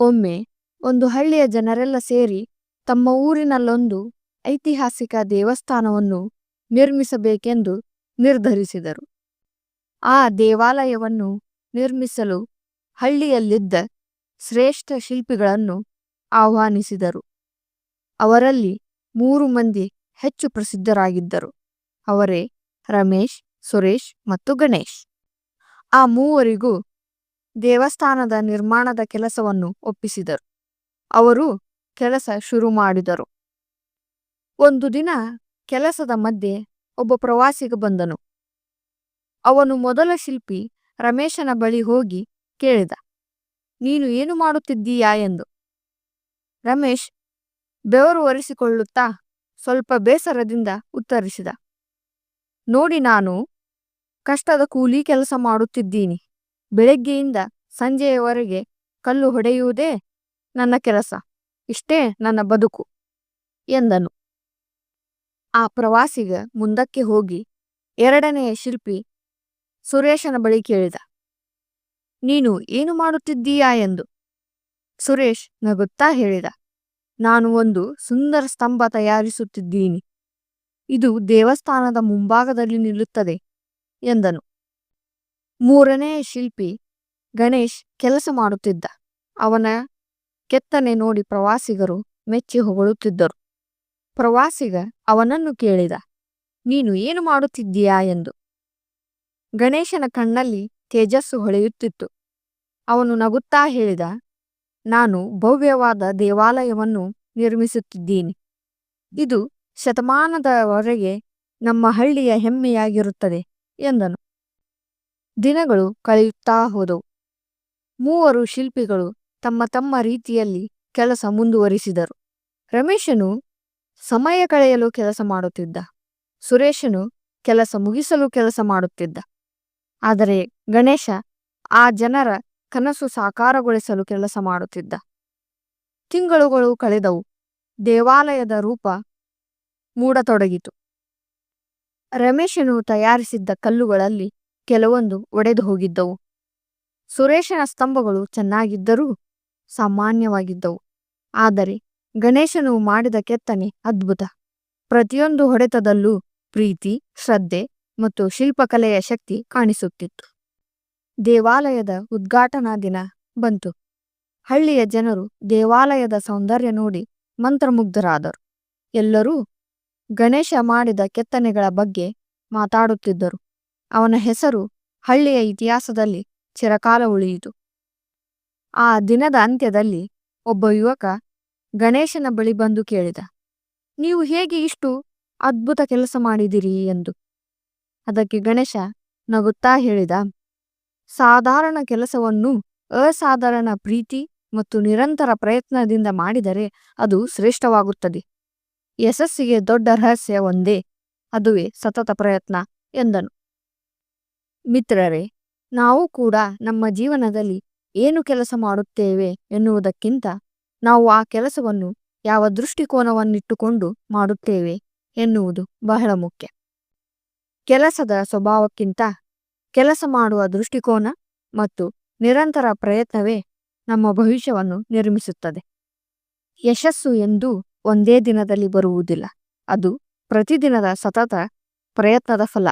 ಒಮ್ಮೆ ಒಂದು ಹಳ್ಳಿಯ ಜನರೆಲ್ಲ ಸೇರಿ ತಮ್ಮ ಊರಿನಲ್ಲೊಂದು ಐತಿಹಾಸಿಕ ದೇವಸ್ಥಾನವನ್ನು ನಿರ್ಮಿಸಬೇಕೆಂದು ನಿರ್ಧರಿಸಿದರು. ಆ ದೇವಾಲಯವನ್ನು ನಿರ್ಮಿಸಲು ಹಳ್ಳಿಯಲ್ಲಿದ್ದ ಶ್ರೇಷ್ಠ ಶಿಲ್ಪಿಗಳನ್ನು ಆಹ್ವಾನಿಸಿದರು. ಅವರಲ್ಲಿ ಮೂರು ಮಂದಿ ಹೆಚ್ಚು ಪ್ರಸಿದ್ಧರಾಗಿದ್ದರು. ಅವರೇ ರಮೇಶ್, ಸುರೇಶ್ ಮತ್ತು ಗಣೇಶ್. ಆ ಮೂವರಿಗೂ ದೇವಸ್ಥಾನದ ನಿರ್ಮಾಣದ ಕೆಲಸವನ್ನು ಒಪ್ಪಿಸಿದರು. ಅವರು ಕೆಲಸ ಶುರು ಮಾಡಿದರು. ಒಂದು ದಿನ ಕೆಲಸದ ಮಧ್ಯೆ ಒಬ್ಬ ಪ್ರವಾಸಿಗ ಬಂದನು. ಅವನು ಮೊದಲ ಶಿಲ್ಪಿ ರಮೇಶನ ಬಳಿ ಹೋಗಿ ಕೇಳಿದ, ನೀನು ಏನು ಮಾಡುತ್ತಿದ್ದೀಯಾ? ಎಂದು. ರಮೇಶ್ ಬೆವರು ಒರೆಸಿಕೊಳ್ಳುತ್ತಾ ಸ್ವಲ್ಪ ಬೇಸರದಿಂದ ಉತ್ತರಿಸಿದ, ನೋಡಿ ನಾನು ಕಷ್ಟದ ಕೂಲಿ ಕೆಲಸ ಮಾಡುತ್ತಿದ್ದೀನಿ. ಬೆಳಗ್ಗೆಯಿಂದ ಸಂಜೆಯವರೆಗೆ ಕಲ್ಲು ಹೊಡೆಯುವುದೇ ನನ್ನ ಕೆಲಸ, ಇಷ್ಟೇ ನನ್ನ ಬದುಕು, ಎಂದನು. ಆ ಪ್ರವಾಸಿಗ ಮುಂದಕ್ಕೆ ಹೋಗಿ ಎರಡನೆಯ ಶಿಲ್ಪಿ ಸುರೇಶನ ಬಳಿ ಕೇಳಿದ, ನೀನು ಏನು ಮಾಡುತ್ತಿದ್ದೀಯಾ ಎಂದು? ಸುರೇಶ್ ನಗುತ್ತಾ ಹೇಳಿದ, ನಾನು ಒಂದು ಸುಂದರ ಸ್ತಂಭ ತಯಾರಿಸುತ್ತಿದ್ದೀನಿ. ಇದು ದೇವಸ್ಥಾನದ ಮುಂಭಾಗದಲ್ಲಿ ನಿಲ್ಲುತ್ತದೆ, ಎಂದನು. ಮೂರನೇ ಶಿಲ್ಪಿ ಗಣೇಶ್ ಕೆಲಸ ಮಾಡುತ್ತಿದ್ದ. ಅವನ ಕೆತ್ತನೆ ನೋಡಿ ಪ್ರವಾಸಿಗರು ಮೆಚ್ಚಿ ಹೊಗಳುತ್ತಿದ್ದರು. ಪ್ರವಾಸಿಗ ಅವನನ್ನು ಕೇಳಿದ, ನೀನು ಏನು ಮಾಡುತ್ತಿದ್ದೀಯಾ? ಎಂದು. ಗಣೇಶನ ಕಣ್ಣಲ್ಲಿ ತೇಜಸ್ಸು ಹೊಳೆಯುತ್ತಿತ್ತು. ಅವನು ನಗುತ್ತಾ ಹೇಳಿದ, ನಾನು ಭವ್ಯವಾದ ದೇವಾಲಯವನ್ನು ನಿರ್ಮಿಸುತ್ತಿದ್ದೀನಿ. ಇದು ಶತಮಾನದವರೆಗೆ ನಮ್ಮ ಹಳ್ಳಿಯ ಹೆಮ್ಮೆಯಾಗಿರುತ್ತದೆ ಎಂದನು. ದಿನಗಳು ಕಳೆಯುತ್ತಾ ಹೋದವು. ಮೂವರು ಶಿಲ್ಪಿಗಳು ತಮ್ಮ ತಮ್ಮ ರೀತಿಯಲ್ಲಿ ಕೆಲಸ ಮುಂದುವರಿಸಿದರು. ರಮೇಶನು ಸಮಯ ಕಳೆಯಲು ಕೆಲಸ ಮಾಡುತ್ತಿದ್ದ. ಸುರೇಶನು ಕೆಲಸ ಮುಗಿಸಲು ಕೆಲಸ ಮಾಡುತ್ತಿದ್ದ. ಆದರೆ ಗಣೇಶ ಆ ಜನರ ಕನಸು ಸಾಕಾರಗೊಳಿಸಲು ಕೆಲಸ ಮಾಡುತ್ತಿದ್ದ. ತಿಂಗಳುಗಳು ಕಳೆದವು. ದೇವಾಲಯದ ರೂಪ ಮೂಡತೊಡಗಿತು. ರಮೇಶನು ತಯಾರಿಸಿದ್ದ ಕಲ್ಲುಗಳಲ್ಲಿ ಕೆಲವೊಂದು ಒಡೆದು ಹೋಗಿದ್ದವು. ಸುರೇಶನ ಸ್ತಂಭಗಳು ಚೆನ್ನಾಗಿದ್ದರೂ ಸಾಮಾನ್ಯವಾಗಿದ್ದವು. ಆದರೆ ಗಣೇಶನು ಮಾಡಿದ ಕೆತ್ತನೆ ಅದ್ಭುತ. ಪ್ರತಿಯೊಂದು ಹೊಡೆತದಲ್ಲೂ ಪ್ರೀತಿ, ಶ್ರದ್ಧೆ ಮತ್ತು ಶಿಲ್ಪಕಲೆಯ ಶಕ್ತಿ ಕಾಣಿಸುತ್ತಿತ್ತು. ದೇವಾಲಯದ ಉದ್ಘಾಟನಾ ದಿನ ಬಂತು. ಹಳ್ಳಿಯ ಜನರು ದೇವಾಲಯದ ಸೌಂದರ್ಯ ನೋಡಿ ಮಂತ್ರಮುಗ್ಧರಾದರು. ಎಲ್ಲರೂ ಗಣೇಶ ಮಾಡಿದ ಕೆತ್ತನೆಗಳ ಬಗ್ಗೆ ಮಾತಾಡುತ್ತಿದ್ದರು. ಅವನ ಹೆಸರು ಹಳ್ಳಿಯ ಇತಿಹಾಸದಲ್ಲಿ ಚಿರಕಾಲ ಉಳಿಯಿತು. ಆ ದಿನದ ಅಂತ್ಯದಲ್ಲಿ ಒಬ್ಬ ಯುವಕ ಗಣೇಶನ ಬಳಿ ಬಂದು ಕೇಳಿದ, ನೀವು ಹೇಗೆ ಇಷ್ಟು ಅದ್ಭುತ ಕೆಲಸ ಮಾಡಿದಿರಿ ಎಂದು. ಅದಕ್ಕೆ ಗಣೇಶ ನಗುತ್ತಾ ಹೇಳಿದ, ಸಾಧಾರಣ ಕೆಲಸವನ್ನು ಅಸಾಧಾರಣ ಪ್ರೀತಿ ಮತ್ತು ನಿರಂತರ ಪ್ರಯತ್ನದಿಂದ ಮಾಡಿದರೆ ಅದು ಶ್ರೇಷ್ಠವಾಗುತ್ತದೆ. ಯಶಸ್ಸಿಗೆ ದೊಡ್ಡ ರಹಸ್ಯ ಒಂದೇ, ಅದುವೇ ಸತತ ಪ್ರಯತ್ನ, ಎಂದನು. ಮಿತ್ರರೇ, ನಾವು ಕೂಡ ನಮ್ಮ ಜೀವನದಲ್ಲಿ ಏನು ಕೆಲಸ ಮಾಡುತ್ತೇವೆ ಎನ್ನುವುದಕ್ಕಿಂತ ನಾವು ಆ ಕೆಲಸವನ್ನು ಯಾವ ದೃಷ್ಟಿಕೋನವನ್ನಿಟ್ಟುಕೊಂಡು ಮಾಡುತ್ತೇವೆ ಎನ್ನುವುದು ಬಹಳ ಮುಖ್ಯ. ಕೆಲಸದ ಸ್ವಭಾವಕ್ಕಿಂತ ಕೆಲಸ ಮಾಡುವ ದೃಷ್ಟಿಕೋನ ಮತ್ತು ನಿರಂತರ ಪ್ರಯತ್ನವೇ ನಮ್ಮ ಭವಿಷ್ಯವನ್ನು ನಿರ್ಮಿಸುತ್ತದೆ. ಯಶಸ್ಸು ಎಂದು ಒಂದೇ ದಿನದಲ್ಲಿ ಬರುವುದಿಲ್ಲ, ಅದು ಪ್ರತಿದಿನದ ಸತತ ಪ್ರಯತ್ನದ ಫಲ.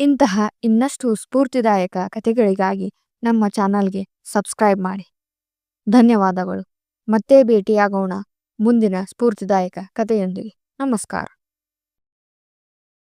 ಇಂತಹ ಇನ್ನಷ್ಟು ಸ್ಫೂರ್ತಿದಾಯಕ ಕಥೆಗಳಿಗಾಗಿ ನಮ್ಮ ಚಾನಲ್ಗೆ ಸಬ್ಸ್ಕ್ರೈಬ್ ಮಾಡಿ. ಧನ್ಯವಾದಗಳು. ಮತ್ತೆ ಭೇಟಿಯಾಗೋಣ ಮುಂದಿನ ಸ್ಫೂರ್ತಿದಾಯಕ ಕಥೆಯೊಂದಿಗೆ. ನಮಸ್ಕಾರ.